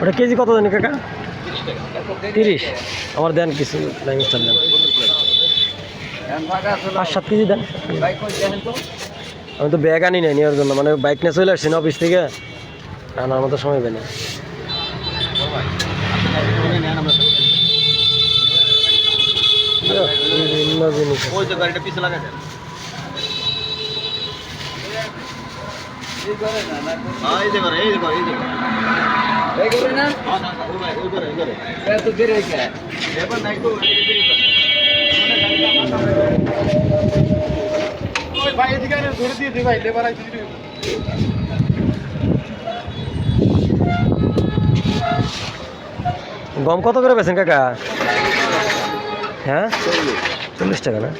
ওটা কেজি কত জানি কাকা? তিরিশ। আমার দেন কিছু লাইম স্টার দেন। পাঁচ সাত কেজি দেন। আমি তো ব্যাগ আনি নাই নেওয়ার জন্য মানে বাইক নিয়ে চলে আসছি না অফিস থেকে। আনার মতো সময় পেনি বিভিন্ন জিনিস ভাই, এদিকে ধরে দিয়ে দে ভাই, লেবার আইছে গম কত করে পেয়েছেন কাকা? হ্যাঁ? চল্লিশ টাকা না?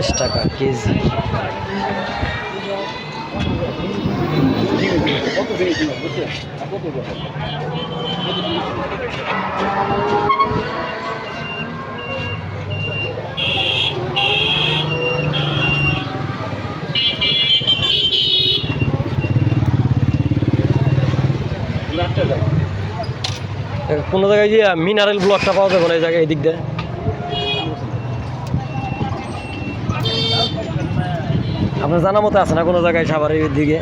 ছিল? লাস্টে যাই। কোনো জায়গায় যে মিনারেল ব্লকটা পাওয়া যাবে না এই জায়গায়, এই দিক দিয়ে আপনার জানা মতো আছে না কোনো জায়গায় সাভারের দিকে?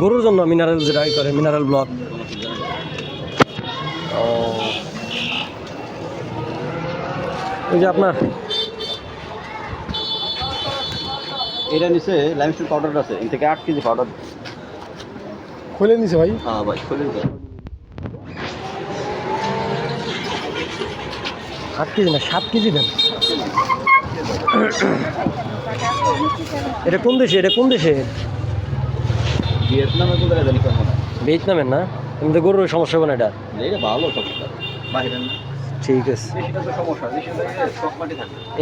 গরুর জন্য মিনারেল যেটা করে মিনারেল ব্লক ও। ওই যে আপনার? এটা নিচে লাইমস্টোন পাউডার আছে এর থেকে আট কেজি পাউডার খুলে নিছে ভাই? হ্যাঁ ভাই খুলে দিতে আট কেজি না সাত কেজি দেন। এটা কোন দেশে? এটা কোন দেশে? ভিয়েতনামে কোথায় জানি কেমন ভিয়েতনামের না? এমনি গরুর সমস্যা হবে না এটা? এটা ভালো সবটা বাইরে না। ঠিক আছে। তো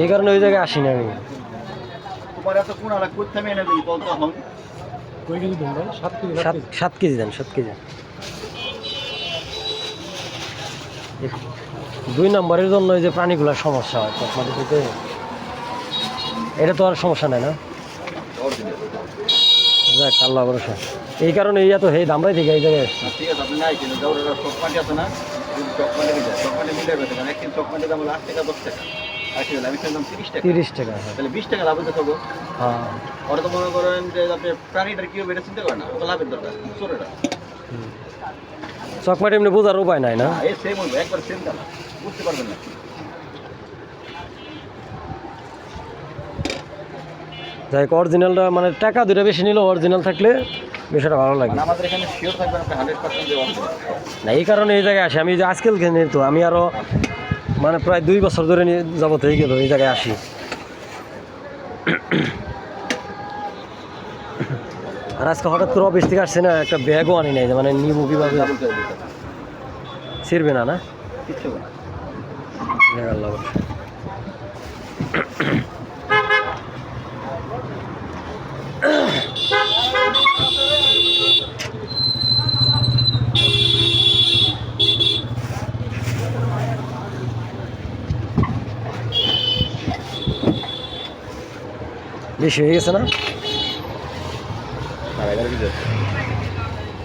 এই কারণে ওই জায়গায় আসি না আমি সাত সাত কেজি। দেন সাত কেজি। দুই নম্বরের জন্য ওই যে প্রাণীগুলোর সমস্যা হয় চকমাটি থেকে এটা তো আর সমস্যা নাই না? যাক আল্লাহ ভরসা। এই কারণে এই এত হে দামরাই থেকে এই জায়গায় ঠিক আছে আপনি নাই কিনে যাও ওরা মাটি আছে না? মাটি মাটি মিলে মাটির দাম হলো আট টাকা দশ টাকা। আমি তিরিশ টাকা। হ্যাঁ। তাহলে বিশ টাকা লাভ হতে থাকব হ্যাঁ। ওরা তো মনে করেন যে আপনি প্রাণীটার কি হবে এটা চিন্তা করেন না ওটা লাভের দরকার চোরেটা চকমাটি এমনি বোঝার উপায় নাই না? এই সেম হবে একবার সেম দাম। বুঝতে পারবেন না। যাই হোক অরিজিনালটা মানে টাকা দুটা বেশি নিলে অরিজিনাল থাকলে বিষয়টা ভালো লাগে। মানে আমাদের এখানে শিওর থাকবেন আপনি হান্ড্রেড পার্সেন্ট না এই কারণে এই জায়গায় আসি। আমি যে আজকাল কিনে তো আমি আরও মানে প্রায় দুই বছর ধরে নিয়ে যাবত হয়ে গেল এই জায়গায় আসি। আর আজকে হঠাৎ করে অফিস থেকে আসছে না একটা ব্যাগও আনি নাই মানে নিবো কীভাবে? ছিড়বে না না? কিচ্ছু আল্লাহ। বেশি হয়ে গেছে না?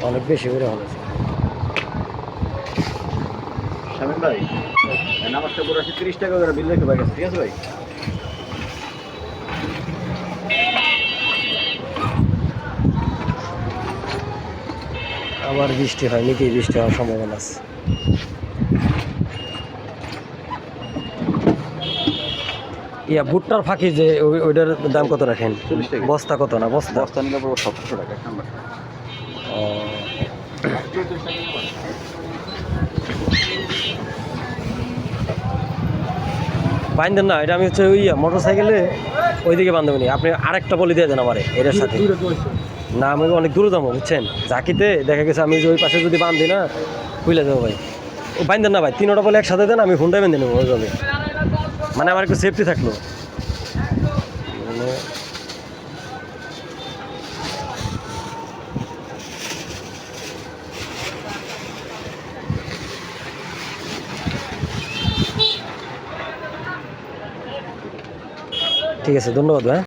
অনেক বেশি করে হলো। শামিম ভাই নামাজটা তিরিশ টাকা করে বিল রেখে ভাই ঠিক আছে ভাই? আবার বৃষ্টি হয় কি বৃষ্টি হওয়ার সম্ভাবনা আছে? ইয়া ভুট্টার ফাঁকি যে ওই- ওইটার দাম কত রাখেন? বস্তা কত না বস্তা? বস্তা নিলে পড়ব সতেরোশো টাকা নাম্বার। না এটা আমি হচ্ছে ওই মোটর সাইকেলে ওইদিকে বান্ধব নি আপনি আরেকটা বলি দিয়ে দেন আমারে এটার সাথে। না আমি অনেক দূরে যাব বুঝছেন? ঝাঁকিতে দেখা গেছে আমি যে ওই পাশে যদি বান্ধি না বুঝলে যাব ভাই। ও বাইন্ধেন না ভাই তিনটা বলে একসাথে দেন আমি হুন্ডাই বেঁধে নেব ওইভাবে। মানে আমার একটু সেফটি থাকল। মানে ঠিক আছে ধন্যবাদ ভাই